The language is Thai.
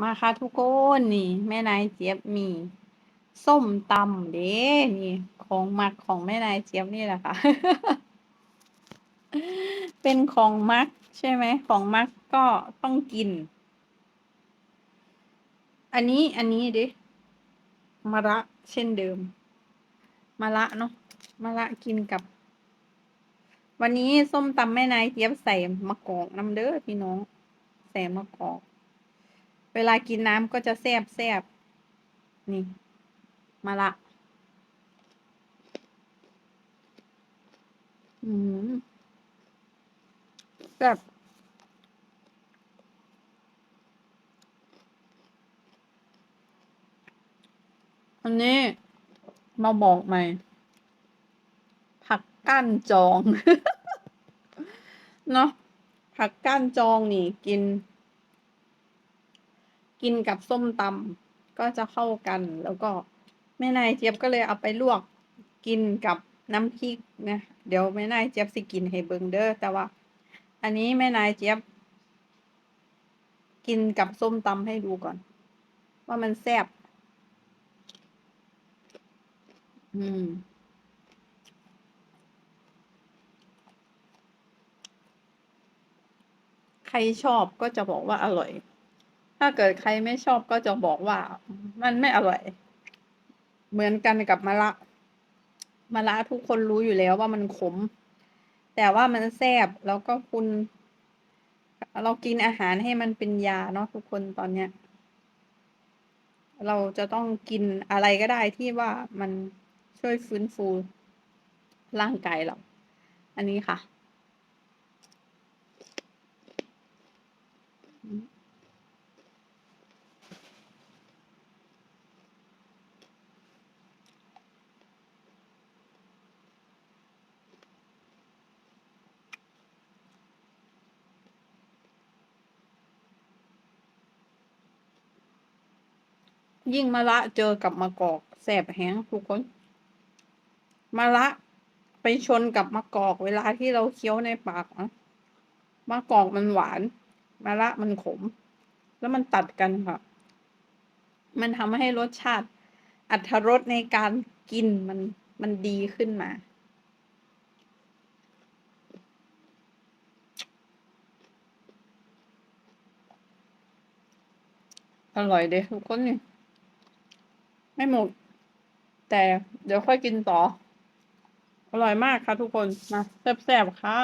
มาค่ะทุกคนนี่ แม่นายเจี๊ยบมี ส้มตำเด้นี่ของมักของแม่นายเจี๊ยบนี่แหละค่ะ เป็นของมักใช่ไหมของมักก็ต้องกิน อันนี้อันนี้เดิมะระเช่นเดิมมะระเนาะมะระกินกับ วันนี้ส้มตำแม่นายเจี๊ยบใส่มะกอกน้ำเด้อพี่น้อง ใส่มะกอก เวลากินน้ำก็จะแซบแซบนี่ มาละ อืมแซบอันนี้มาบอกใหม่ ผักก้านจอง เนาะผักก้านจองนี่กิน กินกับส้มตำก็จะเข้ากัน แล้วก็แม่นายเจี๊ยบก็เลยเอาไปลวกกินกับน้ำพริกนะเดี๋ยวแม่นายเจี๊ยบสิกินให้เบิงเด้อแต่ว่า อันนี้แม่นายเจี๊ยบ กินกับส้มตำให้ดูก่อน ว่ามันแซ่บอืมใครชอบก็จะบอกว่าอร่อย ถ้าเกิดใครไม่ชอบก็จะบอกว่ามันไม่อร่อย เหมือนกันกับมะระมะระทุกคนรู้อยู่แล้วว่ามันขม แต่ว่ามันแซ่บแล้วก็คุณ เรากินอาหารให้มันเป็นยาเนาะทุกคนตอนเนี้ย เราจะต้องกินอะไรก็ได้ที่ว่ามันช่วยฟื้นฟูร่างกายเรา อันนี้ค่ะ ยิ่งมะระเจอกับมะกอกแสบแห้งทุกคนมะระไปชนกับมะกอกเวลาที่เราเคี้ยวในปากมะกอกมันหวานมะระมันขม แล้วมันตัดกันค่ะ มันทำให้รสชาติอัตรรสในการกินมันมันดีขึ้นมา อร่อยเด้ทุกคนนี่ ไม่หมด แต่เดี๋ยวค่อยกินต่อ อร่อยมากค่ะทุกคนมาแซ่บๆค่ะ